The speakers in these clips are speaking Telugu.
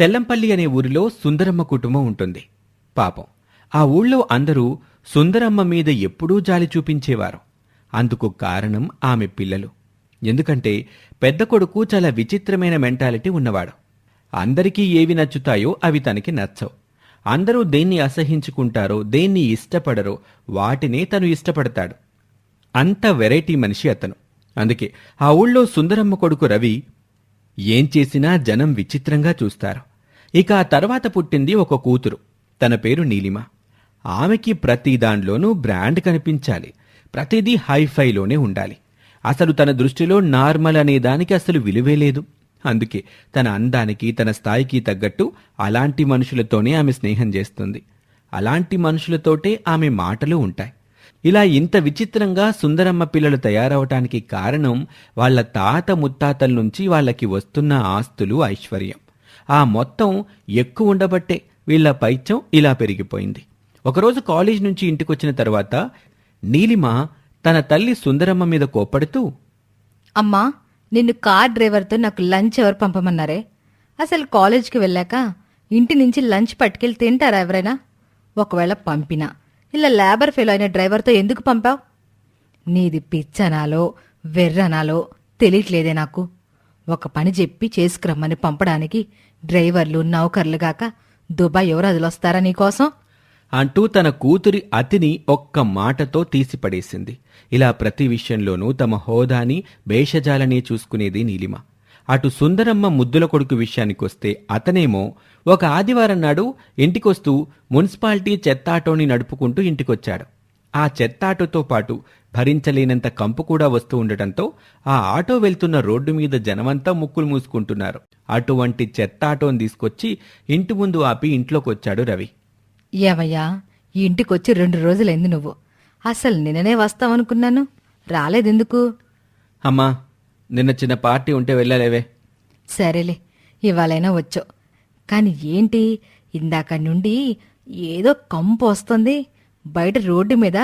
తెల్లంపల్లి అనే ఊరిలో సుందరమ్మ కుటుంబం ఉంటుంది. పాపం ఆ ఊళ్ళో అందరూ సుందరమ్మ మీద ఎప్పుడూ జాలి చూపించేవారు. అందుకు కారణం ఆమె పిల్లలు. ఎందుకంటే పెద్ద కొడుకు చాలా విచిత్రమైన మెంటాలిటీ ఉన్నవాడు. అందరికీ ఏవి నచ్చుతాయో అవి తనకి నచ్చవు. అందరూ దేన్ని అసహించుకుంటారో దేన్ని ఇష్టపడరో వాటినే తను ఇష్టపడతాడు. అంత వెరైటీ మనిషి అతను. అందుకే ఆ ఊళ్ళో సుందరమ్మ కొడుకు రవి ఏం చేసినా జనం విచిత్రంగా చూస్తారు. ఇక ఆ తర్వాత పుట్టింది ఒక కూతురు. తన పేరు నీలిమ. ఆమెకి ప్రతి దాంట్లోనూ బ్రాండ్ కనిపించాలి. ప్రతిదీ హైఫైలోనే ఉండాలి. అసలు తన దృష్టిలో నార్మల్ అనే దానికి అసలు విలువే లేదు. అందుకే తన అందానికి తన స్థాయికి తగ్గట్టు అలాంటి మనుషులతోనే ఆమె స్నేహం చేస్తుంది. అలాంటి మనుషులతోటే ఆమె మాటలు ఉంటాయి. ఇలా ఇంత విచిత్రంగా సుందరమ్మ పిల్లలు తయారవటానికి కారణం వాళ్ళ తాత ముత్తాతల నుంచి వాళ్ళకి వస్తున్న ఆస్తులు ఐశ్వర్యం. ఆ మొత్తం ఎక్కువ ఉండబట్టే వీళ్ళ పైత్యం ఇలా పెరిగిపోయింది. ఒకరోజు కాలేజ్ నుంచి ఇంటికొచ్చిన తర్వాత నీలిమ తన తల్లి సుందరమ్మ మీద కోప్పడుతూ అమ్మా నిన్ను కార్ డ్రైవర్తో నాకు లంచ్ ఎవరు పంపమన్నారే? అసలు కాలేజ్కి వెళ్ళాక ఇంటి నుంచి లంచ్ పట్టుకెళ్ళి తింటారా ఎవరైనా? ఒకవేళ పంపినా. ఇలా లేబర్ ఫెయిల్ అయిన డ్రైవర్తో ఎందుకు పంపావు? నీది పిచ్చనాలో వెర్రనాలో తెలియట్లేదే నాకు. ఒక పని చెప్పి చేసుకురమ్మని పంపడానికి డ్రైవర్లు నౌకర్లుగాక దుబాయ్ ఎవరు వస్తారా నీకోసం అంటూ తన కూతురి అతిని ఒక్క మాటతో తీసిపడేసింది. ఇలా ప్రతి విషయంలోనూ తమ హోదాని భేషజాలని చూసుకునేది నీలిమ. అటు సుందరమ్మ ముద్దుల కొడుకు విషయానికొస్తే అతనేమో ఒక ఆదివారం నాడు ఇంటికొస్తూ మున్సిపాలిటీ చెత్తాటోని నడుపుకుంటూ ఇంటికొచ్చాడు. ఆ చెత్తాటోతో పాటు భరించలేనంత కంపు కూడా వస్తూ ఉండటంతో ఆ ఆటో వెళ్తున్న రోడ్డు మీద జనమంతా ముక్కులు మూసుకుంటున్నారు. అటువంటి చెత్తాటోని తీసుకొచ్చి ఇంటి ముందు ఆపి ఇంట్లోకొచ్చాడు రవి. ఏవయ్యా ఈ ఇంటికొచ్చి రెండు రోజులైంది నువ్వు. అసలు నిన్ననే వస్తావనుకున్నాను. రాలేదెందుకు? అమ్మా నిన్న చిన్న పార్టీ ఉంటే వెళ్ళలేవే. సరేలే ఇవాళైనా వచ్చావు కానీ ఏంటి ఇందాక నుండి ఏదో కంపు వస్తుంది. బయట రోడ్డు మీద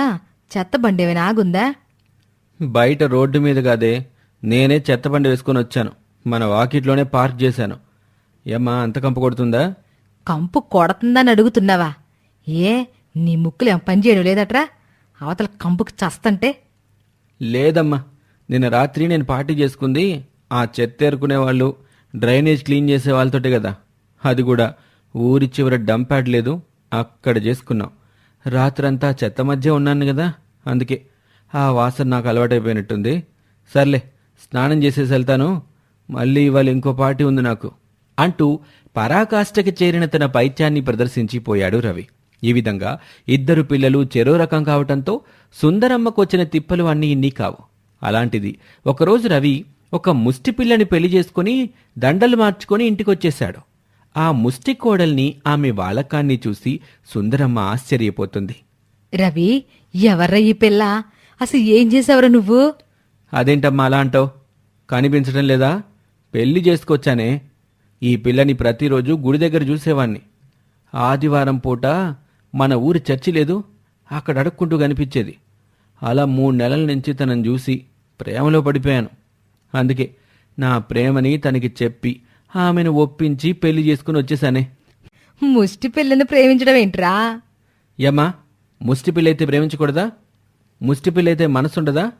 చెత్త బండి ఏమైనా ఆగుందా? బయట రోడ్డు మీద కాదే నేనే చెత్తబండి వేసుకొని వచ్చాను. మన వాకిట్లోనే పార్క్ చేశాను. ఏమ్మా అంత కంప కొడుతుందా? కంపు కొడుతుందని అడుగుతున్నావా? ఏ నీ ముక్కులు ఏం పని చేయడం లేదట్రా? అవతల కంపుకి చస్తంటే? లేదమ్మా నిన్న రాత్రి నేను పార్టీ చేసుకుంది ఆ చెత్త ఏరుకునే వాళ్ళు డ్రైనేజ్ క్లీన్ చేసే వాళ్ళతోటే కదా. అది కూడా ఊరి చివర డంప్ యార్డ్ లేదు అక్కడ చేసుకున్నాం. రాత్రంతా చెత్త మధ్య ఉన్నాను కదా అందుకే ఆ వాసన నాకు అలవాటైపోయినట్టుంది. సర్లే స్నానం చేసేసి వెళ్తాను. మళ్ళీ ఇవాళ ఇంకో పార్టీ ఉంది నాకు అంటూ పరాకాష్ఠకి చేరిన తన పైత్యాన్ని ప్రదర్శించిపోయాడు రవి. ఈ విధంగా ఇద్దరు పిల్లలు చెరో రకం కావటంతో సుందరమ్మకు వచ్చిన తిప్పలు అన్నీ ఇన్ని కావు. అలాంటిది ఒకరోజు రవి ఒక ముష్టి పిల్లని పెళ్ళి చేసుకుని దండలు మార్చుకొని ఇంటికొచ్చేశాడు. ఆ ముష్టి కోడల్ని ఆమె వాలకాన్ని చూసి సుందరమ్మ ఆశ్చర్యపోతుంది. రవి ఎవర్రా ఈ పిల్ల? అసలు ఏం చేసావురా నువ్వు? అదేంటమ్మా అలా అంటావు? కనిపించడం లేదా? పెళ్ళి చేసుకొచ్చానే? ఈ పిల్లని ప్రతిరోజు గుడి దగ్గర చూసేవాణ్ణి. ఆదివారం పూట మన ఊరి చర్చి లేదు అక్కడ అడుక్కుంటూ కనిపించేది. అలా మూడు నెలల నుంచి తనని చూసి ప్రేమలో పడిపోయాను. అందుకే నా ప్రేమని తనకి చెప్పి ఆమెను ఒప్పించి పెళ్ళి చేసుకుని వచ్చేసానే. ముష్టి పిల్లని ప్రేమించడం ఏంట్రా? యమ్మా ముష్టి పిల్లైతే ప్రేమించకూడదా? ముష్టి పిల్లైతే మనసుండదా?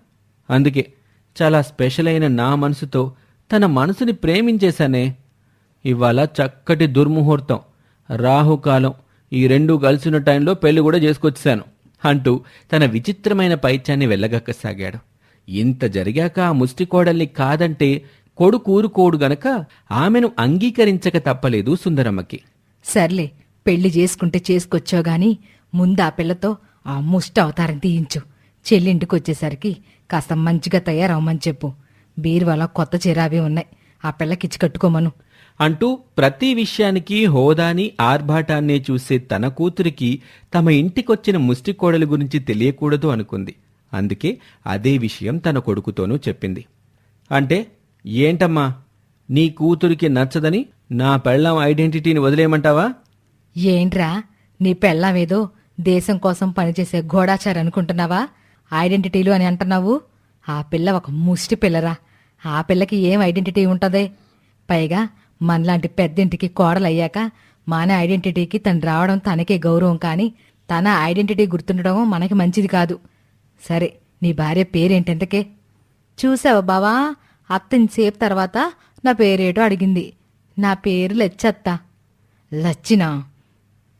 అందుకే చాలా స్పెషల్ అయిన నా మనసుతో తన మనసుని ప్రేమించేశానే. ఇవాళ చక్కటి దుర్ముహూర్తం రాహుకాలం ఈ రెండు కలిసిన టైంలో పెళ్ళి కూడా చేసుకొచ్చాను అంటూ తన విచిత్రమైన పైత్యాన్ని వెళ్ళగక్కసాగాడు. ఇంత జరిగాక ఆ ముష్టి కోడల్ని కాదంటే కొడుకు ఊరుకోడు గనక ఆమెను అంగీకరించక తప్పలేదు సుందరమ్మకి. సర్లే పెళ్ళి చేసుకుంటే చేసుకొచ్చావు గాని ముందు ఆ పిల్లతో ఆ ముష్టి అవతారం తీయించు. చెల్లింటికి వచ్చేసరికి కాస్త మంచిగా తయారవమని చెప్పు. బీరువాలో కొత్త చీరావి ఉన్నాయి. ఆ పిల్లకిచ్చి కట్టుకోమను. అంటూ ప్రతి విషయానికి హోదాని ఆర్భాటాన్నే చూసే తన కూతురికి తమ ఇంటికొచ్చిన ముష్టి కోడలి గురించి తెలియకూడదు అనుకుంది. అందుకే అదే విషయం తన కొడుకుతోనూ చెప్పింది. అంటే ఏంటమ్మా? నీ కూతురికి నచ్చదని నా పెళ్ళాం ఐడెంటిటీని వదిలేయమంటావా? ఏంట్రా? నీ పెళ్ళామేదో దేశం కోసం పనిచేసే గోడాచారి అనుకుంటున్నావా? ఐడెంటిటీలు అని అంటున్నావు? ఆ పిల్ల ఒక ముష్టి పిల్లరా. ఆ పిల్లకి ఏం ఐడెంటిటీ ఉంటుంది? పైగా మనలాంటి పెద్దింటికి కోడలయ్యాక మన ఐడెంటిటీకి తను రావడం తనకే గౌరవం కానీ తన ఐడెంటిటీ గుర్తుండడం మనకి మంచిది కాదు. సరే నీ భార్య పేరేంటెంతకే? చూసావా బావా? అత్తంతసేపు తర్వాత నా పేరేటో అడిగింది. నా పేరు లచ్చత్త. లచ్చినా?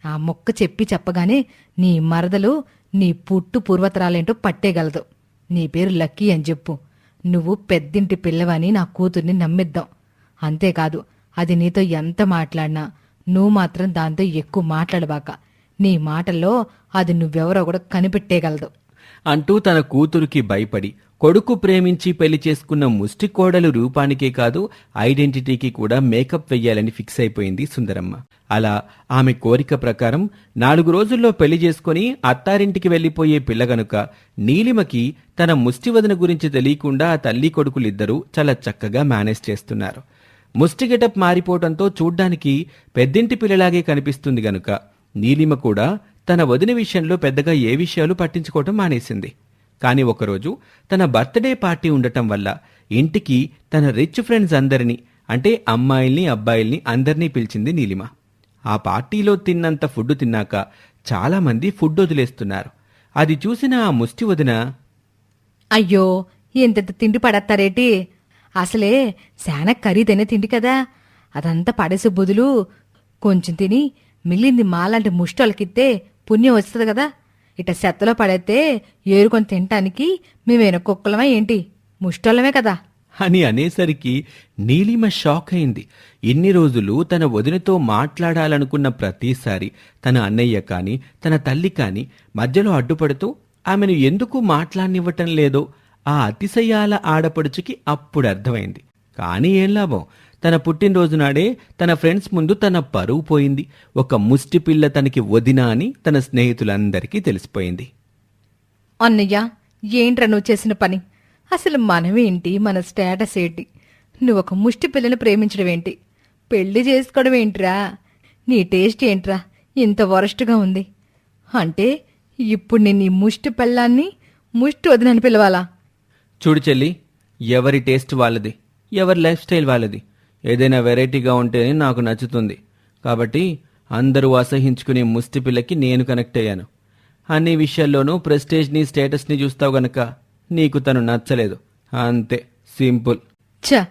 ఆ మొక్క చెప్పి చెప్పగానే నీ మరదలు నీ పుట్టు పూర్వతరాలేంటో పట్టేగలదు. నీ పేరు లక్కీ అని చెప్పు. నువ్వు పెద్దింటి పిల్లవని నా కూతుర్ని నమ్మిద్దాం. అంతేకాదు అది నీతో ఎంత మాట్లాడినా నువ్వు మాత్రం దాంతో ఎక్కువ మాట్లాడబాక. నీ మాటల్లో అది నువ్వెవరో కూడా కనిపెట్టేగలదు. అంటూ తన కూతురికి భయపడి కొడుకు ప్రేమించి పెళ్ళి చేసుకున్న ముష్టి కోడలు రూపానికే కాదు ఐడెంటిటీకి కూడా మేకప్ వెయ్యాలని ఫిక్స్ అయిపోయింది సుందరమ్మ. అలా ఆమె కోరిక ప్రకారం నాలుగు రోజుల్లో పెళ్ళి చేసుకుని అత్తారింటికి వెళ్ళిపోయే పిల్ల గనుక నీలిమకి తన ముష్టివదన గురించి తెలియకుండా ఆ తల్లి కొడుకులిద్దరూ చాలా చక్కగా మేనేజ్ చేస్తున్నారు. ముష్టి గెటప్ మారిపోవటంతో చూడ్డానికి పెద్దింటి పిల్లలాగే కనిపిస్తుంది గనుక నీలిమ కూడా తన వదిన విషయంలో పెద్దగా ఏ విషయాలు పట్టించుకోవటం మానేసింది. కానీ ఒకరోజు తన బర్త్డే పార్టీ ఉండటం వల్ల ఇంటికి తన రిచ్ ఫ్రెండ్స్ అందరినీ అంటే అమ్మాయిల్ని అబ్బాయిల్ని అందరినీ పిలిచింది నీలిమ. ఆ పార్టీలో తిన్నంత ఫుడ్ తిన్నాక చాలామంది ఫుడ్ వదిలేస్తున్నారు. అది చూసిన ఆ ముష్టి వదిన అయ్యో ఎంతెంత తిండి పడేస్తారేటి? అసలే శాన ఖరీదైన తిండి కదా. అదంతా పడేసే బదులు కొంచెం తిని మిగిలింది మాలాంటి ముష్టోళ్ళకిస్తే పుణ్యం వస్తుంది కదా. ఇట సెత్తలో పడేస్తే ఏరుకొని తినటానికి మేమేనా కుక్కలమా ఏంటి? ముష్టోళ్ళమే కదా. అని అనేసరికి నీలిమ షాక్ అయింది ఇన్ని రోజులు తన వదినతో మాట్లాడాలనుకున్న ప్రతిసారి తన అన్నయ్య కాని తన తల్లి కాని మధ్యలో అడ్డుపడుతూ ఆమెను ఎందుకు మాట్లాడనివ్వటం లేదో ఆ అతిశయాల ఆడపడుచుకి అప్పుడు అర్థమైంది. కానీ ఏం లాభం? తన పుట్టినరోజు నాడే తన ఫ్రెండ్స్ ముందు తన పరువు పోయింది. ఒక ముష్టి పిల్ల తనకి వదిన అని తన స్నేహితులందరికీ తెలిసిపోయింది. అన్నయ్య ఏంట్రా నువ్వు చేసిన పని? అసలు మనమేంటి? మన స్టేటస్ ఏంటి? నువ్వు ఒక ముష్టి పిల్లని ప్రేమించడం ఏంటి? పెళ్ళి చేసుకోవడం ఏంట్రా? నీ టేస్ట్ ఏంట్రా? ఇంత వరస్ట్గా ఉంది. అంటే ఇప్పుడు నేను ఈ ముష్టి పిల్లాన్ని ముష్టి వదినని పిలవాలా? చూడు చెల్లి ఎవరి టేస్ట్ వాళ్ళది? ఎవరి లైఫ్ స్టైల్ వాళ్ళది? ఏదైనా వెరైటీగా ఉంటేనే నాకు నచ్చుతుంది. కాబట్టి అందరూ అసహించుకునే ముష్టి పిల్లకి నేను కనెక్ట్ అయ్యాను. అన్ని విషయాల్లోనూ ప్రెస్టేజ్ని స్టేటస్ని చూస్తావు గనక నీకు తను నచ్చలేదు. అంతే. సింపుల్. చ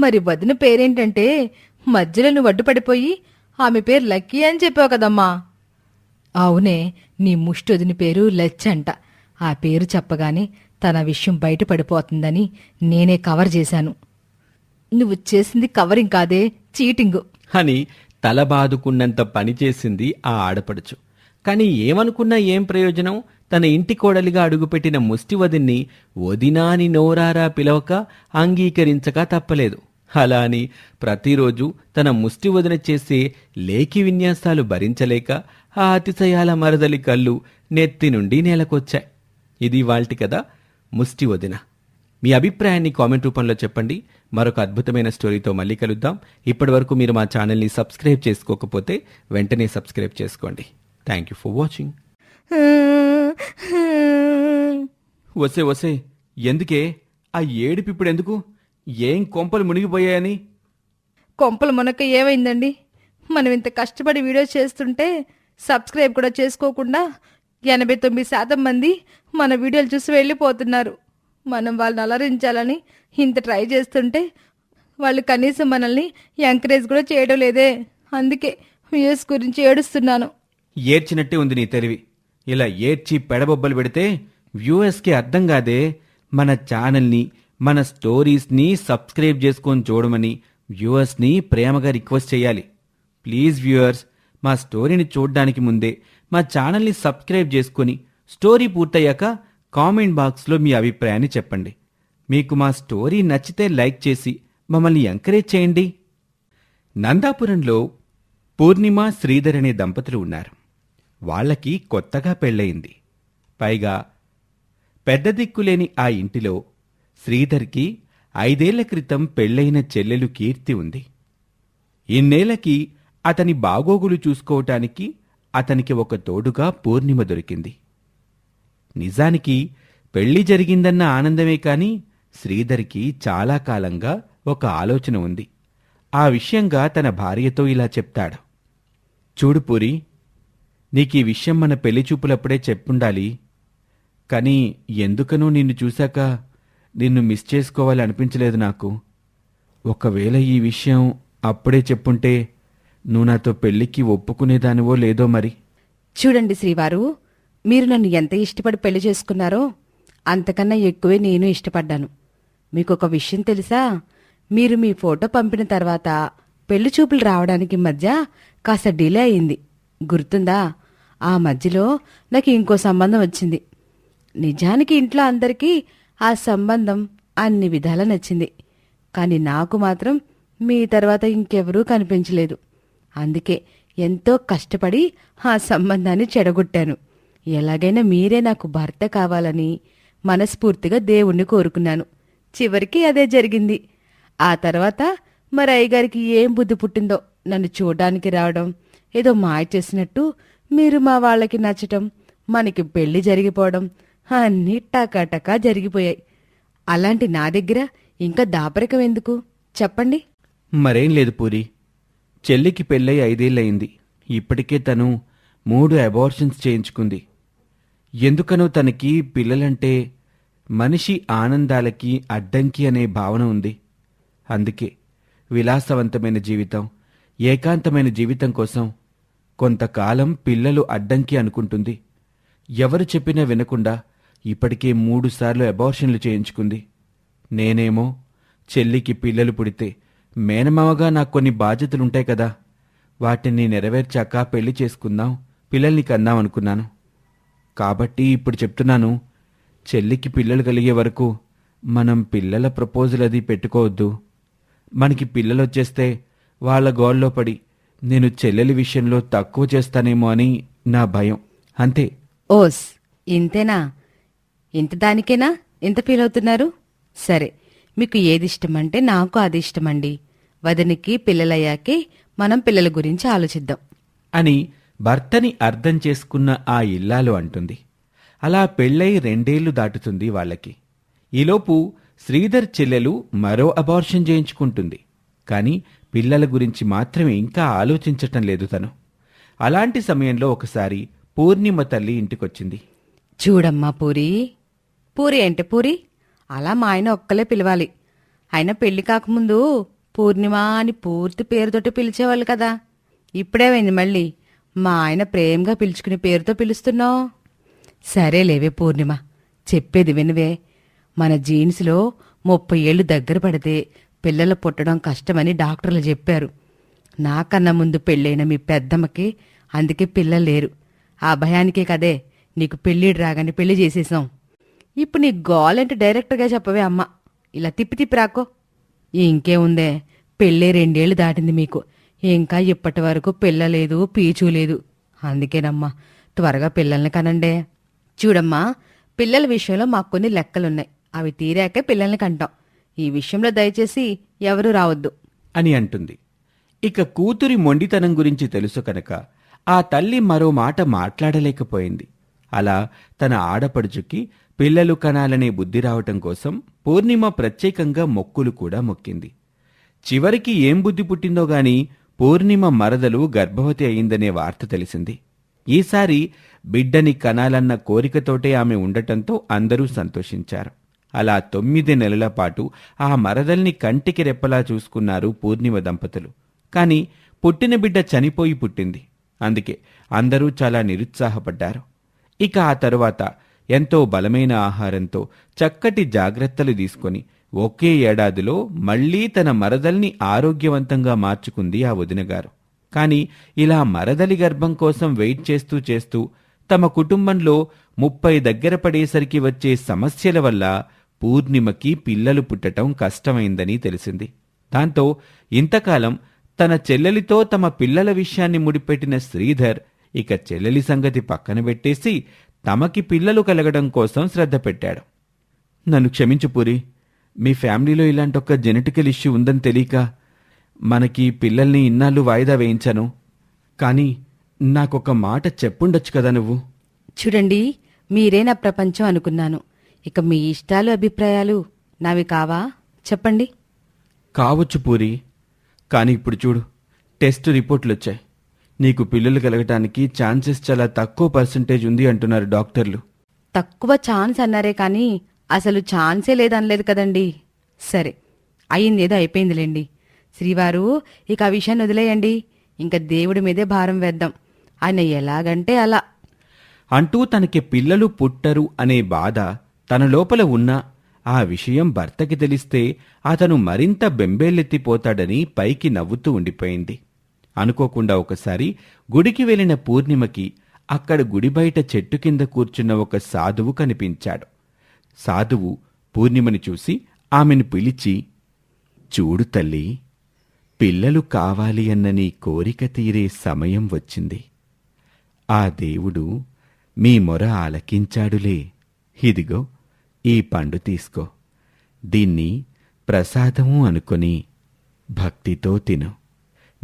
మరి వదిన పేరేంటంటే మధ్యలో నువ్వు అడ్డుపడిపోయి ఆమె పేరు లక్కీ అని చెప్పావు కదమ్మా. అవునే నీ ముష్టి వదిన పేరు లచ్చ అంట. ఆ పేరు చెప్పగానే తన విషయం బయటపడిపోతుందని నేనే కవర్ చేశాను. నువ్వు చేసింది కవరింగ్ కాదే చీటింగు. అని తల బాదుకున్నంత పని చేసింది ఆ ఆడపడుచు. కానీ ఏమనుకున్నా ఏం ప్రయోజనం? తన ఇంటి కోడలిగా అడుగుపెట్టిన ముష్టివదిన్ని వదినాని నోరారా పిలవక అంగీకరించక తప్పలేదు. అలా అని ప్రతిరోజు తన ముష్టివదిన చేసే లేఖి విన్యాసాలు భరించలేక ఆ అతిశయాల మరదలి కళ్ళు నెత్తి నుండి నేలకొచ్చాయి. ఇది వాల్టి కదా ముష్టివదిన. మీ అభిప్రాయాన్ని కామెంట్ రూపంలో చెప్పండి. మరొక అద్భుతమైన స్టోరీతో మళ్ళీ కలుద్దాం. ఇప్పటివరకు మీరు మా ఛానల్ని సబ్స్క్రైబ్ చేసుకోకపోతే వెంటనే సబ్స్క్రైబ్ చేసుకోండి. థ్యాంక్ యూ ఫర్ వాచింగ్ వసే వసే ఎందుకే? ఆ ఏడుపు ఇప్పుడు ఎందుకు? ఏం కొంపలు మునిగిపోయాయని? కొంపలు మనకు ఏమైందండి? మనం ఇంత కష్టపడి వీడియోస్ చేస్తుంటే సబ్స్క్రైబ్ కూడా చేసుకోకుండా ఎనభై తొమ్మిది శాతం మంది మన వీడియోలు చూసి వెళ్ళిపోతున్నారు. మనం వాళ్ళని అలరించాలని ఇంత ట్రై చేస్తుంటే వాళ్ళు కనీసం మనల్ని ఎంకరేజ్ కూడా చేయడం లేదే. అందుకే వ్యూస్ గురించి ఏడుస్తున్నాను. ఏడ్చినట్టే ఉంది నీ తెలివి. ఇలా ఏడ్చి పెడబొబ్బలు పెడితే వ్యూఎస్కి అర్థం కాదే. మన ఛానల్ని మన స్టోరీస్ని సబ్స్క్రైబ్ చేసుకొని చూడమని వ్యూవర్స్ని ప్రేమగా రిక్వెస్ట్ చేయాలి. ప్లీజ్ వ్యూవర్స్ మా స్టోరీని చూడడానికి ముందే మా ఛానల్ని సబ్స్క్రైబ్ చేసుకొని స్టోరీ పూర్తయ్యాక కామెంట్ బాక్స్లో మీ అభిప్రాయాన్ని చెప్పండి. మీకు మా స్టోరీ నచ్చితే లైక్ చేసి మమ్మల్ని ఎంకరేజ్ చేయండి. నందాపురంలో పూర్ణిమ శ్రీధర్ అనే దంపతులు ఉన్నారు. వాళ్ళకి కొత్తగా పెళ్ళయింది. పైగా పెద్ద దిక్కులేని ఆ ఇంటిలో శ్రీధర్కి ఐదేళ్ళ క్రితం పెళ్ళైన చెల్లెలు కీర్తి ఉంది. ఇన్నేళ్ళకి అతని బాగోగులు చూసుకోవటానికి అతనికి ఒక తోడుగా పూర్ణిమ దొరికింది. నిజానికి పెళ్ళి జరిగిందన్న ఆనందమే కాని శ్రీధర్కి చాలా కాలంగా ఒక ఆలోచన ఉంది. ఆ విషయంగా తన భార్యతో ఇలా చెప్తాడు. చూడు పూరి నీకు ఈ విషయం మన పెళ్ళి చూపులప్పుడే చెప్పుండాలి. కానీ ఎందుకనో నిన్ను చూశాక నిన్ను మిస్ చేసుకోవాలనిపించలేదు నాకు. ఒకవేళ ఈ విషయం అప్పుడే చెప్పుంటే నువ్వు నాతో పెళ్ళికి ఒప్పుకునేదానివో లేదో మరి. చూడండి శ్రీవారు మీరు నన్ను ఎంత ఇష్టపడి పెళ్ళి చేసుకున్నారో అంతకన్నా ఎక్కువే నేను ఇష్టపడ్డాను. మీకు ఒక విషయం తెలుసా? మీరు మీ ఫోటో పంపిన తర్వాత పెళ్ళి చూపులు రావడానికి మధ్య కాస్త డిలే అయింది. గుర్తుందా? ఆ మధ్యలో నాకు ఇంకో సంబంధం వచ్చింది. నిజానికి ఇంట్లో అందరికీ ఆ సంబంధం అన్ని విధాలా నచ్చింది. కానీ నాకు మాత్రం మీ తర్వాత ఇంకెవరూ కనిపించలేదు. అందుకే ఎంతో కష్టపడి ఆ సంబంధాన్ని చెడగొట్టాను. ఎలాగైనా మీరే నాకు భర్త కావాలని మనస్ఫూర్తిగా దేవుణ్ణి కోరుకున్నాను. చివరికి అదే జరిగింది. ఆ తర్వాత మరి అయ్యగారికి ఏం బుద్ధి పుట్టిందో నన్ను చూడడానికి రావడం ఏదో మాయ చేసినట్టు మీరు మా వాళ్ళకి నచ్చటం మనకి పెళ్ళి జరిగిపోవడం అన్నీ టకాటకా జరిగిపోయాయి. అలాంటి నా దగ్గర ఇంకా దాపరికం ఎందుకు? చెప్పండి. మరేం లేదు పూరి. చెల్లికి పెళ్ళై ఐదేళ్ళయింది. ఇప్పటికే తను మూడు అబార్షన్స్ చేయించుకుంది. ఎందుకనో తనకి పిల్లలంటే మనిషి ఆనందాలకి అడ్డంకి అనే భావన ఉంది. అందుకే విలాసవంతమైన జీవితం ఏకాంతమైన జీవితం కోసం కొంతకాలం పిల్లలు అడ్డంకి అనుకుంటుంది. ఎవరు చెప్పినా వినకుండా ఇప్పటికే మూడుసార్లు అబార్షన్లు చేయించుకుంది. నేనేమో చెల్లికి పిల్లలు పుడితే మేనమావగా నాకు కొన్ని బాధ్యతలుంటాయి కదా వాటిని నెరవేర్చాక పెళ్ళి చేసుకుందాం పిల్లల్ని కందాం అనుకున్నాను కాబట్టి ఇప్పుడు చెప్తున్నాను చెల్లికి పిల్లలు కలిగే వరకు మనం పిల్లల ప్రపోజల్ అది పెట్టుకోవద్దు. మనకి పిల్లలు వచ్చేస్తే వాళ్ళ గోల్లో పడి నేను చెల్లెలి విషయంలో తక్కువ చేస్తానేమో అని నా భయం. అంతే. ఓస్ ఇంతేనా? ఇంత దానికేనా? ఇంత ఫీల్ అవుతున్నారు? సరే మీకు ఏది ఇష్టమంటే నాకు అది ఇష్టమండి. వదనికి పిల్లలయ్యాకే మనం పిల్లల గురించి ఆలోచిద్దాం. అని భర్తని అర్థం చేసుకున్న ఆ ఇల్లాలు అంటుంది. అలా పెళ్ళై రెండేళ్ళు దాటుతుంది వాళ్ళకి. ఈలోపు శ్రీధర్ చెల్లెలు మరో అబార్షన్ చేయించుకుంటుంది. కానీ పిల్లల గురించి మాత్రమే ఇంకా ఆలోచించటం లేదు తను. అలాంటి సమయంలో ఒకసారి పూర్ణిమ తల్లి ఇంటికొచ్చింది. చూడమ్మా పూరి. పూరి అంటే పూరి? అలా మా ఆయన ఒక్కలే పిలవాలి. ఆయన పెళ్ళి కాకముందు పూర్ణిమ అని పూర్తి పేరుతోటి పిలిచేవాళ్ళు కదా. ఇప్పుడేమైంది మళ్ళీ? మా ఆయన ప్రేమగా పిలుచుకునే పేరుతో పిలుస్తున్నావు. సరే లేవే పూర్ణిమ చెప్పేది వినవే. మన జీన్స్లో ముప్పై ఏళ్ళు దగ్గర పడితే పిల్లలు పుట్టడం కష్టమని డాక్టర్లు చెప్పారు. నాకన్నా ముందు పెళ్ళైన మీ పెద్దమ్మకి అందుకే పిల్లలు లేరు. ఆ భయానికే కదే నీకు పెళ్ళిడు రాగానే పెళ్ళి చేసేసాం. ఇప్పుడు నీ గోలంటే డైరెక్ట్గా చెప్పవే అమ్మ. ఇలా తిప్పి తిప్పి రాకో. ఇంకేముందే పెళ్ళే రెండేళ్ళు దాటింది మీకు. ఇంకా ఇప్పటి వరకు పిల్ల లేదు పీచు లేదు. అందుకేనమ్మా త్వరగా పిల్లల్ని కనండే. చూడమ్మా పిల్లల విషయంలో మాకు కొన్ని లెక్కలున్నాయి. అవి తీరాకే పిల్లల్ని కంటాం. ఈ విషయంలో దయచేసి ఎవరూ రావద్దు. అని అంటుంది. ఇక కూతురి మొండితనం గురించి తెలుసు కనుక ఆ తల్లి మరో మాట మాట్లాడలేకపోయింది. అలా తన ఆడపడుచుకి పిల్లలు కనాలనే బుద్ధి రావటం కోసం పూర్ణిమ ప్రత్యేకంగా మొక్కులు కూడా మొక్కింది. చివరికి ఏం బుద్ధి పుట్టిందో గాని పూర్ణిమ మరదలు గర్భవతి అయిందనే వార్త తెలిసింది. ఈసారి బిడ్డని కనాలన్న కోరికతోటే ఆమె ఉండటంతో అందరూ సంతోషించారు. అలా తొమ్మిది నెలల పాటు ఆ మరదల్ని కంటికి రెప్పలా చూసుకున్నారు పూర్ణిమ దంపతులు. కాని పుట్టిన బిడ్డ చనిపోయి పుట్టింది. అందుకే అందరూ చాలా నిరుత్సాహపడ్డారు. ఇక ఆ తరువాత ఎంతో బలమైన ఆహారంతో చక్కటి జాగ్రత్తలు తీసుకొని ఒకే ఏడాదిలో మళ్ళీ తన మరదల్ని ఆరోగ్యవంతంగా మార్చుకుంది ఆ వదినగారు. కాని ఇలా మరదలి గర్భం కోసం వెయిట్ చేస్తూ చేస్తూ తమ కుటుంబంలో ముప్పై దగ్గర పడేసరికి వచ్చే సమస్యల వల్ల పూర్ణిమకి పిల్లలు పుట్టటం కష్టమైందని తెలిసింది. దాంతో ఇంతకాలం తన చెల్లెలితో తమ పిల్లల విషయాన్ని ముడిపెట్టిన శ్రీధర్ ఇక చెల్లెలి సంగతి పక్కన పెట్టేసి తమకి పిల్లలు కలగడం కోసం శ్రద్ధ పెట్టాడు. నన్ను క్షమించు పూరి. మీ ఫ్యామిలీలో ఇలాంటి ఒక జెనెటికల్ ఇష్యూ ఉందని తెలియక మనకి పిల్లల్ని ఇన్నాళ్ళు వాయిదా వేయించాను. కానీ నాకొక మాట చెప్పుండొచ్చు కదా నువ్వు? చూడండి మీరే నా ప్రపంచం అనుకున్నాను. ఇక మీ ఇష్టాలు అభిప్రాయాలు నావి కావా? చెప్పండి. కావచ్చు పూరి కానీ ఇప్పుడు చూడు టెస్ట్ రిపోర్ట్లు వచ్చాయి. నీకు పిల్లలు కలగటానికి ఛాన్సెస్ చాలా తక్కువ పర్సంటేజ్ ఉంది అంటున్నారు డాక్టర్లు. తక్కువ ఛాన్స్ అన్నారే కానీ అసలు ఛాన్సే లేదనలేదు కదండి. సరే అయ్యిందేదో అయిపోయిందిలేండి. శ్రీవారు ఇక ఆ విషయాన్ని వదిలేయండి. ఇంకా దేవుడి మీదే భారం వేద్దాం. ఆయన ఎలాగంటే అలా. అంటూ తనకి పిల్లలు పుట్టరు అనే బాధ తన లోపల ఉన్న ఆ విషయం భర్తకి తెలిస్తే అతను మరింత బెంబేలెత్తిపోతాడని పైకి నవ్వుతూ ఉండిపోయింది. అనుకోకుండా ఒకసారి గుడికి వెళ్ళిన పూర్ణిమకి అక్కడ గుడి బయట చెట్టు కింద కూర్చున్న ఒక సాధువు కనిపించాడు. సాధువు పూర్ణిమని చూసి ఆమెను పిలిచి చూడు తల్లి పిల్లలు కావాలి అన్న నీ కోరిక తీరే సమయం వచ్చింది. ఆ దేవుడు మీ మొర ఆలకించాడులే. ఇదిగో ఈ పండు తీసుకో. దీన్ని ప్రసాదము అనుకొని భక్తితో తిను.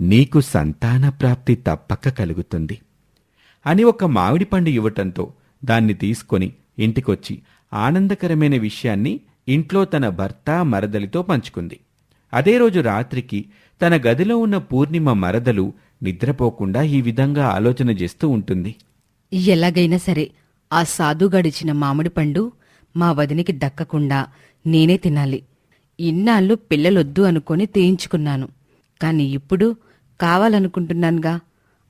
నీకు సంతాన ప్రాప్తి తప్పక కలుగుతుంది అని ఒక మామిడి పండు ఇవ్వటంతో దాన్ని తీసుకొని ఇంటికొచ్చి ఆనందకరమైన విషయాన్ని ఇంట్లో తన భర్త మరదలితో పంచుకుంది. అదే రోజు రాత్రికి తన గదిలో ఉన్న పూర్ణిమ మరదలు నిద్రపోకుండా ఈ విధంగా ఆలోచన చేస్తూ ఉంటుంది. ఎలాగైనా సరే ఆ సాధు గడిచిన మామిడి పండు మా వదినికి దక్కకుండా నేనే తినాలి. ఇన్నాళ్ళు పిల్లలొద్దు అనుకొని తేయించుకున్నాను. కాని ఇప్పుడు కావాలనుకుంటున్నానుగా.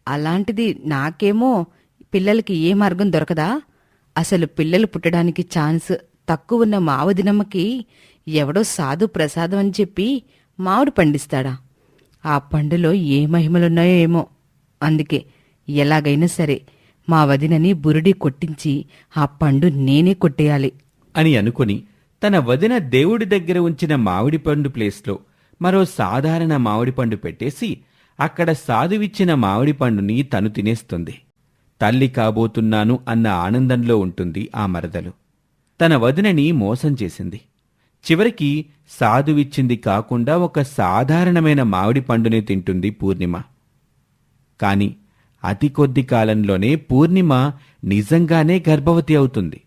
అలాంటిది నాకేమో పిల్లలకి ఏ మార్గం దొరకదా? అసలు పిల్లలు పుట్టడానికి ఛాన్స్ తక్కువ ఉన్న ఎవడో సాధు ప్రసాదం అని చెప్పి మామిడి పండిస్తాడా? ఆ పండులో ఏ మహిమలున్నాయో ఏమో. అందుకే ఎలాగైనా సరే మా వదినని బురుడి కొట్టించి ఆ పండు నేనే కొట్టేయాలి. అని అనుకుని తన వదిన దేవుడి దగ్గర ఉంచిన మామిడి పండు ప్లేస్లో మరో సాధారణ మామిడి పండు పెట్టేసి అక్కడ సాధువిచ్చిన మామిడి పండుని తను తినేస్తుంది. తల్లి కాబోతున్నాను అన్న ఆనందంలో ఉంటుంది ఆ మరదలు. తన వదినని మోసం చేసింది. చివరికి సాధువిచ్చింది కాకుండా ఒక సాధారణమైన మామిడి పండునే తింటుంది పూర్ణిమ. కాని అతి కొద్ది కాలంలోనే పూర్ణిమ నిజంగానే గర్భవతి అవుతుంది.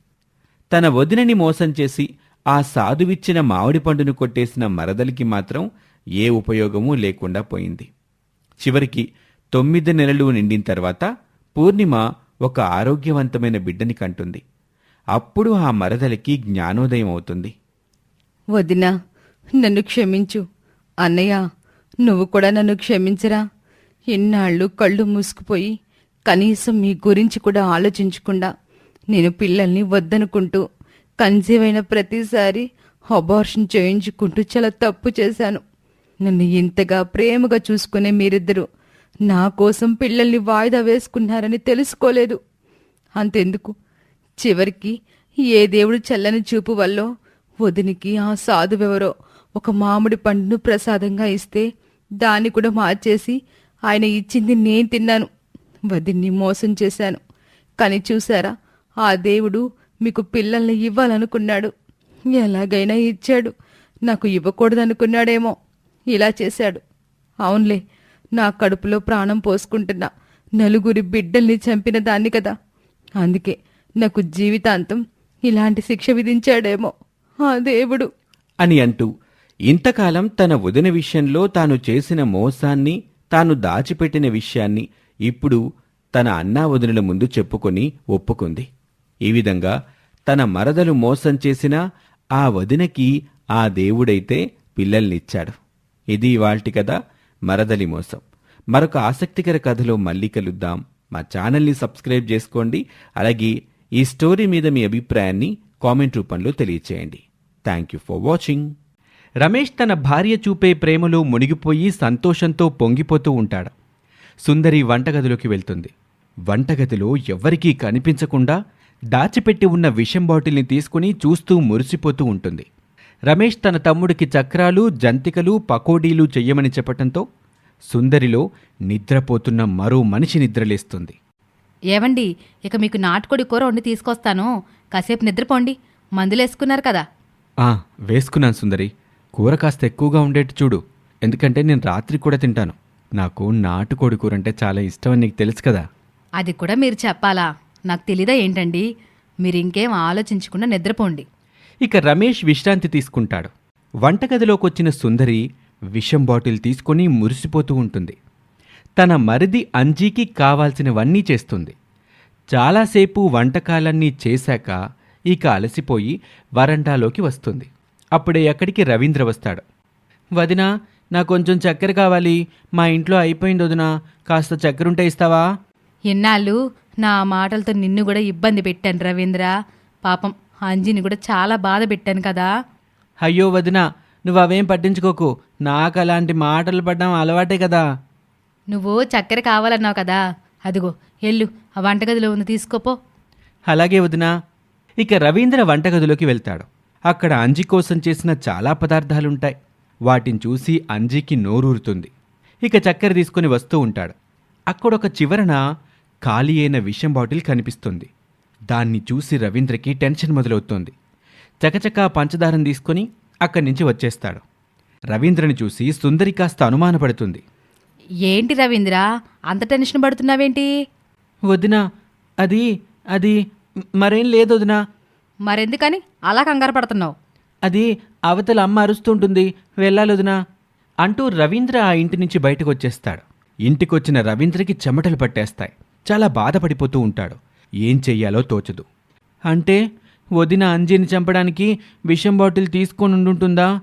తన వదినని మోసం చేసి ఆ సాధువిచ్చిన మామిడి పండును కొట్టేసిన మరదలికి మాత్రం ఏ ఉపయోగమూ లేకుండా పోయింది. చివరికి తొమ్మిది నెలలు నిండిన తర్వాత పూర్ణిమ ఒక ఆరోగ్యవంతమైన బిడ్డని కంటుంది. అప్పుడు ఆ మరదలికి జ్ఞానోదయం అవుతుంది. వదినా నన్ను క్షమించు. అన్నయ్య నువ్వు కూడా నన్ను క్షమించరా? ఇన్నాళ్ళు కళ్ళు మూసుకుపోయి కనీసం మీ గురించి కూడా ఆలోచించకుండా నేను పిల్లల్ని వద్దనుకుంటూ కన్సీవ్ అయిన ప్రతిసారి అబార్షన్ చేయించుకుంటూ చాలా తప్పు చేశాను. నన్ను ఇంతగా ప్రేమగా చూసుకునే మీరిద్దరూ నా కోసం పిల్లల్ని వాయిదా వేసుకున్నారని తెలుసుకోలేదు. అంతెందుకు? చివరికి ఏ దేవుడు చల్లని చూపు వల్లో వదినికి ఆ సాధువెవరో ఒక మామిడి పండును ప్రసాదంగా ఇస్తే దాన్ని కూడా మార్చేసి ఆయన ఇచ్చింది నేను తిన్నాను. వదిన్ని మోసం చేశాను. కానీ చూసారా ఆ దేవుడు మీకు పిల్లల్ని ఇవ్వాలనుకున్నాడు. ఎలాగైనా ఇచ్చాడు. నాకు ఇవ్వకూడదనుకున్నాడేమో. ఇలా చేశాడు. అవునులే నా కడుపులో ప్రాణం పోసుకుంటున్నా. నలుగురి బిడ్డల్ని చంపిన దాన్ని కదా. అందుకే నాకు జీవితాంతం ఇలాంటి శిక్ష విధించాడేమో. ఆ దేవుడు. అని అంటూ ఇంతకాలం తన వదిన విషయంలో తాను చేసిన మోసాన్ని తాను దాచిపెట్టిన విషయాన్ని ఇప్పుడు తన అన్నా వదినల ముందు చెప్పుకొని ఒప్పుకుంది. ఈ విధంగా తన మరదలు మోసం చేసిన ఆ వదినకి ఆ దేవుడైతే పిల్లల్నిచ్చాడు. ఇది ఇవాల్టి కదా మరదలి మోసం. మరొక ఆసక్తికర కథలో మళ్ళీ కలుద్దాం మా ఛానల్ని సబ్స్క్రైబ్ చేసుకోండి. అలాగే ఈ స్టోరీ మీద మీ అభిప్రాయాన్ని కామెంట్ రూపంలో తెలియచేయండి. Thank you for watching Ramesh తన భార్య చూపే ప్రేమలో మునిగిపోయి సంతోషంతో పొంగిపోతూ ఉంటాడు. సుందరి వంటగదిలోకి వెళ్తుంది. వంటగదిలో ఎవ్వరికీ కనిపించకుండా దాచిపెట్టి ఉన్న విషం బాటిల్ని తీసుకుని చూస్తూ మురిసిపోతూ ఉంటుంది. రమేష్ తన తమ్ముడికి చక్రాలు జంతికలు పకోడీలు చెయ్యమని చెప్పటంతో సుందరిలో నిద్రపోతున్న మరో మనిషి నిద్రలేస్తుంది. ఏవండి ఇక మీకు నాటుకోడి కూర వండి తీసుకొస్తాను. కాసేపు నిద్రపోండి. మందులేసుకున్నారు కదా. ఆ వేసుకున్నాను సుందరి. కూర కాస్త ఎక్కువగా ఉండేట్టు చూడు. ఎందుకంటే నేను రాత్రి కూడా తింటాను. నాకు నాటుకోడి కూర అంటే చాలా ఇష్టం అని నీకు తెలుసు కదా. అది కూడా మీరు చెప్పాలా? నాకు తెలీదా ఏంటండి? మీరు ఇంకేం ఆలోచించకుండా నిద్రపోండి. ఇక రమేష్ విశ్రాంతి తీసుకుంటాడు. వంటగదిలోకొచ్చిన సుందరి విషం బాటిల్ తీసుకొని మురిసిపోతూ ఉంటుంది. తన మరిది అంజీకి కావాల్సినవన్నీ చేస్తుంది. చాలాసేపు వంటకాలన్నీ చేశాక ఇక అలసిపోయి వరండాలోకి వస్తుంది. అప్పుడే అక్కడికి రవీంద్ర వస్తాడు. వదినా నాకు కొంచెం చక్కెర కావాలి. మా ఇంట్లో అయిపోయింది వదినా. కాస్త చక్కెర ఉంటే ఇస్తావా? ఎన్నాళ్ళు నా మాటలతో నిన్ను కూడా ఇబ్బంది పెట్టాను రవీంద్ర. పాపం అంజిని కూడా చాలా బాధ పెట్టాను కదా. అయ్యో వదినా నువ్వు అవేం పట్టించుకోకు. నాకు అలాంటి మాటలు పడడం అలవాటే కదా. నువ్వు చక్కెర కావాలన్నావు కదా. అదిగో ఎల్లు ఆ వంటగదిలో ఉంది తీసుకోపో. అలాగే వదినా ఇక రవీంద్ర వంటగదిలోకి వెళ్తాడు. అక్కడ అంజి కోసం చేసిన చాలా పదార్థాలుంటాయి. వాటిని చూసి అంజికి నోరూరుతుంది. ఇక చక్కెర తీసుకుని వస్తూ ఉంటాడు. అక్కడొక చివరన ఖాళీ అయిన విషం బాటిల్ కనిపిస్తుంది. దాన్ని చూసి రవీంద్రకి టెన్షన్ మొదలవుతోంది. చకచకా పంచదారం తీసుకొని అక్కడి నుంచి వచ్చేస్తాడు. రవీంద్రని చూసి సుందరి కాస్త అనుమానపడుతుంది. ఏంటి రవీంద్ర? అంత టెన్షన్ పడుతున్నావేంటి? వదినా అది అది మరేం లేదు వదినా. మరెందుకని? అలా కంగారు పడుతున్నావు. అది అవతల అమ్మ అరుస్తుంటుంది వెళ్ళాలొదినా అంటూ రవీంద్ర ఆ ఇంటి నుంచి బయటకు వచ్చేస్తాడు. ఇంటికొచ్చిన రవీంద్రకి చెమటలు పట్టేస్తాయి. చాలా బాధపడిపోతూ ఉంటాడు. ఏం చెయ్యాలో తోచదు. అంటే వదిన అంజీని చంపడానికి విషం బాటిల్ తీసుకొని ఉండుంటుందా?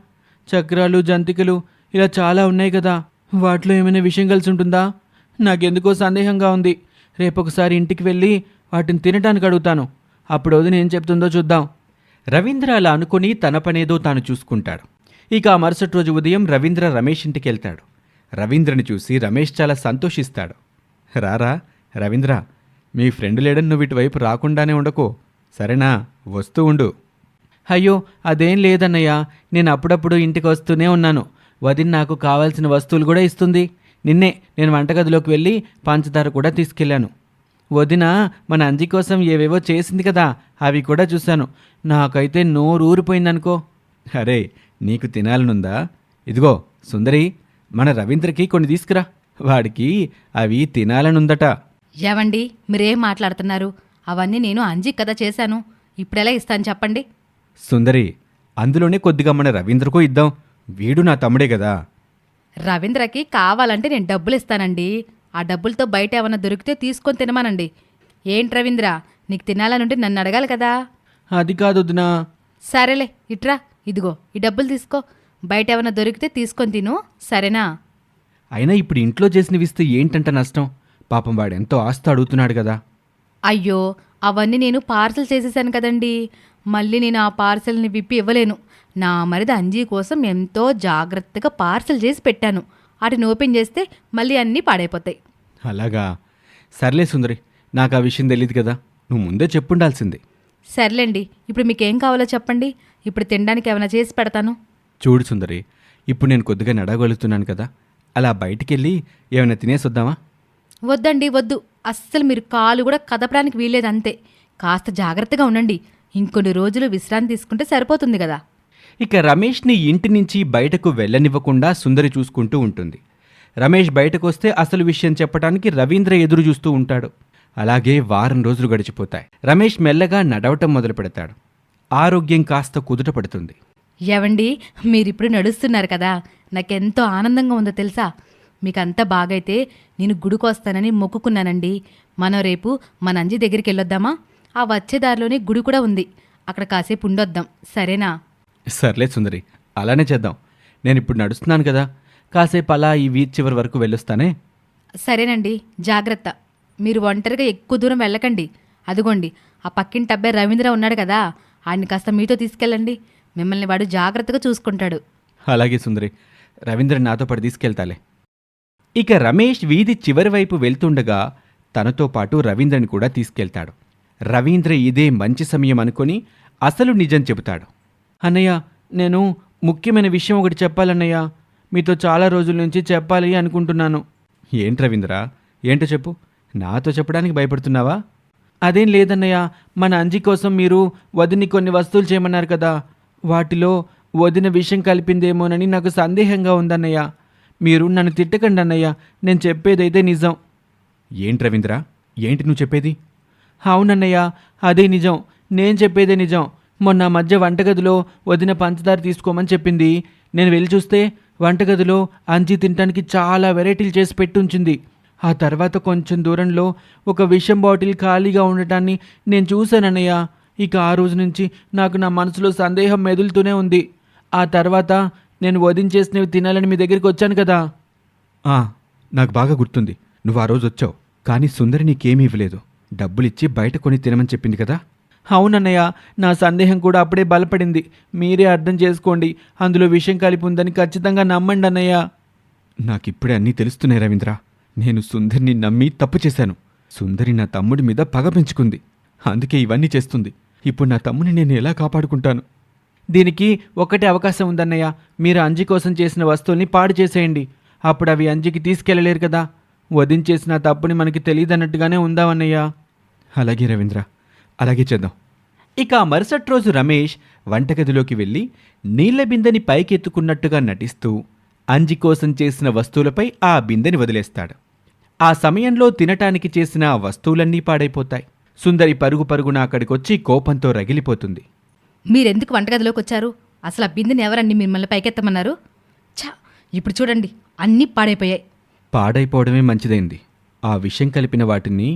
చక్రాలు జంతికలు ఇలా చాలా ఉన్నాయి కదా వాటిలో ఏమైనా విషయం కలిసి ఉంటుందా? నాకెందుకో సందేహంగా ఉంది. రేపొకసారి ఇంటికి వెళ్ళి వాటిని తినటానికి అడుగుతాను. అప్పుడు వదిన ఏం చెప్తుందో చూద్దాం. రవీంద్ర అలా అనుకుని తన పనేదో తాను చూసుకుంటాడు. ఇక ఆ మరుసటి రోజు ఉదయం రవీంద్ర రమేష్ ఇంటికి వెళ్తాడు. రవీంద్రని చూసి రమేష్ చాలా సంతోషిస్తాడు. రారా రవీంద్ర మీ ఫ్రెండ్ లేడని నువ్వు ఇటువైపు రాకుండానే ఉండకు. సరేనా? వస్తూ ఉండు. అయ్యో అదేం లేదన్నయ్య. నేను అప్పుడప్పుడు ఇంటికి వస్తూనే ఉన్నాను. వదిన నాకు కావాల్సిన వస్తువులు కూడా ఇస్తుంది. నిన్నే నేను వంటగదిలోకి వెళ్ళి పంచదార కూడా తీసుకెళ్ళాను. వదిన మన అంజి కోసం ఏవేవో చేసింది కదా అవి కూడా చూశాను. నాకైతే నోరు ఊరిపోయిందనుకో. అరే నీకు తినాలనుందా? ఇదిగో సుందరి మన రవీంద్రకి కొన్ని తీసుకురా. వాడికి అవి తినాలనుందట. ఏవండి మీరేం మాట్లాడుతున్నారు? అవన్నీ నేను అంజీ కదా చేశాను. ఇప్పుడెలా ఇస్తాను చెప్పండి? సుందరి అందులోనే కొద్దిగా మన రవీంద్రకు ఇద్దాం. వీడు నా తమ్ముడే కదా రవీంద్రకి కావాలంటే నేను డబ్బులు ఇస్తానండి ఆ డబ్బులతో బయట ఏమైనా దొరికితే తీసుకొని తినమానండి. ఏంటి రవీంద్ర నీకు తినాలనుంటే నన్ను అడగాలి కదా? అది కాదు వదినా. సరేలే ఇట్రా. ఇదిగో ఈ డబ్బులు తీసుకో. బయట ఏమైనా దొరికితే తీసుకొని తిను. సరేనా? అయినా ఇప్పుడు ఇంట్లో చేసినవి ఇస్తే ఏంటంట నష్టం? పాపం వాడెంతో ఆస్తి అడుగుతున్నాడు కదా. అయ్యో అవన్నీ నేను పార్సల్ చేసేసాను కదండి. మళ్ళీ నేను ఆ పార్సల్ని విప్పి ఇవ్వలేను. నా మరిది అంజీ కోసం ఎంతో జాగ్రత్తగా పార్సల్ చేసి పెట్టాను. వాటిని ఓపెన్ చేస్తే మళ్ళీ అన్నీ పాడైపోతాయి. అలాగా. సర్లే సుందరి నాకు ఆ విషయం తెలియదు కదా. నువ్వు ముందే చెప్పుండాల్సింది. సర్లేండి ఇప్పుడు మీకేం కావాలో చెప్పండి. ఇప్పుడు తినడానికి ఏమైనా చేసి పెడతాను. చూడు సుందరి ఇప్పుడు నేను కొద్దిగా నడగలుగుతున్నాను కదా. అలా బయటికెళ్ళి ఏమైనా తినేసొద్దామా? వద్దండి వద్దు. అస్సలు మీరు కాలు కూడా కదపడానికి వీల్లేదు అంతే. కాస్త జాగ్రత్తగా ఉండండి. ఇంకొన్ని రోజులు విశ్రాంతి తీసుకుంటే సరిపోతుంది కదా. ఇక రమేష్ని ఇంటి నుంచి బయటకు వెళ్ళనివ్వకుండా సుందరి చూసుకుంటూ ఉంటుంది. రమేష్ బయటకు వస్తే అసలు విషయం చెప్పడానికి రవీంద్ర ఎదురు చూస్తూ ఉంటాడు. అలాగే వారం రోజులు గడిచిపోతాయి. రమేష్ మెల్లగా నడవటం మొదలు పెడతాడు. ఆరోగ్యం కాస్త కుదుట పడుతుంది. ఏవండి మీరిప్పుడు నడుస్తున్నారు కదా. నాకెంతో ఆనందంగా ఉందో తెలుసా? మీకంతా బాగైతే నేను గుడికి వస్తానని మొక్కుకున్నానండి. మనం రేపు మన అంజి దగ్గరికి వెళ్ళొద్దామా ఆ వచ్చే దారిలోనే గుడి కూడా ఉంది. అక్కడ కాసేపు ఉండొద్దాం. సరేనా? సర్లే సుందరి అలానే చేద్దాం. నేను ఇప్పుడు నడుస్తున్నాను కదా. కాసేపు అలా ఈ వీధి చివరి వరకు వెళ్ళొస్తానే? సరేనండి. జాగ్రత్త. మీరు ఒంటరిగా ఎక్కువ దూరం వెళ్ళకండి. అదిగోండి ఆ పక్కింటి అబ్బాయి రవీంద్ర ఉన్నాడు కదా. ఆయన్ని కాస్త మీతో తీసుకెళ్ళండి. మిమ్మల్ని వాడు జాగ్రత్తగా చూసుకుంటాడు. అలాగే సుందరి. రవీంద్ర నాతో పాటు తీసుకెళ్తాలే. ఇక రమేష్ వీధి చివరి వైపు వెళ్తుండగా తనతో పాటు రవీంద్రని కూడా తీసుకెళ్తాడు. రవీంద్ర ఇదే మంచి సమయం అనుకొని అసలు నిజం చెబుతాడు. అన్నయ్య నేను ముఖ్యమైన విషయం ఒకటి చెప్పాలన్నయ్య. మీతో చాలా రోజుల నుంచి చెప్పాలి అనుకుంటున్నాను. ఏంటి రవీంద్ర? ఏంటో చెప్పు. నాతో చెప్పడానికి భయపడుతున్నావా? అదేం లేదన్నయ్య. మన అంజి కోసం మీరు వదిని కొన్ని వస్తువులు చేయమన్నారు కదా. వాటిలో వదిన విషం కలిపిందేమోనని నాకు సందేహంగా ఉందన్నయ్య. మీరు నన్ను తిట్టకండి అన్నయ్య. నేను చెప్పేదైతే నిజం. ఏంటి రవీంద్ర? ఏంటి నువ్వు చెప్పేది? అవునన్నయ్య అదే నిజం. నేను చెప్పేదే నిజం. మొన్న మధ్య వంటగదిలో వదిన పంచదార తీసుకోమని చెప్పింది. నేను వెళ్ళి చూస్తే వంటగదిలో అంజి తినటానికి చాలా వెరైటీలు చేసి పెట్టుంచింది. ఆ తర్వాత కొంచెం దూరంలో ఒక విషం బాటిల్ ఖాళీగా ఉండటాన్ని నేను చూశానన్నయ్య. ఇక ఆ రోజు నుంచి నాకు నా మనసులో సందేహం మెదులుతూనే ఉంది. ఆ తర్వాత నేను వదించేసినవి తినాలని మీ దగ్గరికి వచ్చాను కదా. నాకు బాగా గుర్తుంది. నువ్వు ఆ రోజు వచ్చావు. కానీ సుందరి నీకేమీ ఇవ్వలేదు. డబ్బులిచ్చి బయట కొని తినమని చెప్పింది కదా. అవునన్నయ్య నా సందేహం కూడా అప్పుడే బలపడింది. మీరే అర్థం చేసుకోండి. అందులో విషయం కలిపి ఉందని ఖచ్చితంగా నమ్మండి అన్నయ్య. నాకిప్పుడే అన్నీ తెలుస్తున్నాయి రవీంద్ర. నేను సుందరిని నమ్మి తప్పు చేశాను. సుందరి నా తమ్ముడి మీద పగ పెంచుకుంది. అందుకే ఇవన్నీ చేస్తుంది. ఇప్పుడు నా తమ్ముని నేను ఎలా కాపాడుకుంటాను? దీనికి ఒకటే అవకాశం ఉందన్నయ్య. మీరు అంజి కోసం చేసిన వస్తువుల్ని పాడు చేసేయండి. అప్పుడు అవి అంజికి తీసుకెళ్ళలేరు కదా. వదించేసిన తప్పుని మనకి తెలియదన్నట్టుగానే ఉందామన్నయ్య. అలాగే రవీంద్ర. అలాగే చేద్దాం. ఇక మరుసటి రోజు రమేష్ వంటగదిలోకి వెళ్ళి నీళ్ళ బిందెని పైకెత్తుకున్నట్టుగా నటిస్తూ అంజి కోసం చేసిన వస్తువులపై ఆ బిందెని వదిలేస్తాడు. ఆ సమయంలో తినటానికి చేసిన వస్తువులన్నీ పాడైపోతాయి. సుందరి పరుగు పరుగున అక్కడికొచ్చి కోపంతో రగిలిపోతుంది. మీరెందుకు వంటగదిలోకి వచ్చారు? అసలు ఆ బిందెని ఎవరండి మిమ్మల్ని పైకెత్తమన్నారు? ఛా! ఇప్పుడు చూడండి అన్నీ పాడైపోయాయి. పాడైపోవడమే మంచిదైంది. ఆ విషం కలిపిన వాటిని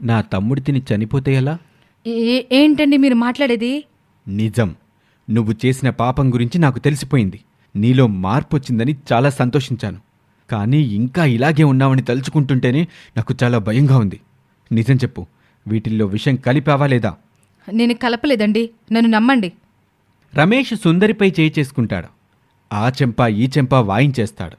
నా తమ్ముడి తిని చనిపోతే ఎలా? ఏంటండి మీరు మాట్లాడేది? నిజం. నువ్వు చేసిన పాపం గురించి నాకు తెలిసిపోయింది. నీలో మార్పు వచ్చిందని చాలా సంతోషించాను. కానీ ఇంకా ఇలాగే ఉన్నావని తలుచుకుంటుంటేనే నాకు చాలా భయంగా ఉంది. నిజం చెప్పు వీటిల్లో విషం కలిపావా లేదా? నేను కలపలేదండి. నన్ను నమ్మండి. రమేష్ సుందరిపై చేయి చేసుకుంటాడు. ఆ చెంప ఈ చెంప వాయించేస్తాడు.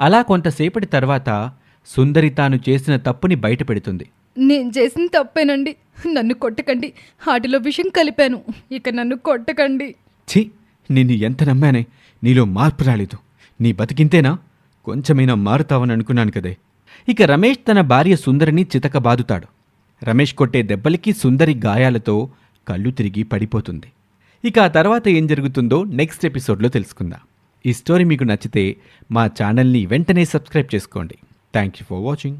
అలా కొంతసేపటి తర్వాత సుందరి తాను చేసిన తప్పుని బయటపెడుతుంది. నేను చేసిన తప్పేనండి. నన్ను కొట్టకండి. వాటిలో విషం కలిపాను. ఇక నన్ను కొట్టకండి. ఛీ! నిన్ను ఎంత నమ్మానే? నీలో మార్పు రాలేదు. నీ బతికింతేనా? కొంచెమైనా మారుతావని అనుకున్నాను కదే. ఇక రమేష్ తన భార్య సుందరిని చితకబాదుతాడు. రమేష్ కొట్టే దెబ్బలకి సుందరి గాయాలతో కళ్ళు తిరిగి పడిపోతుంది. ఇక ఆ తర్వాత ఏం జరుగుతుందో నెక్స్ట్ ఎపిసోడ్లో తెలుసుకుందాం. ఈ స్టోరీ మీకు నచ్చితే మా ఛానల్ని వెంటనే సబ్స్క్రైబ్ చేసుకోండి. Thank you for watching.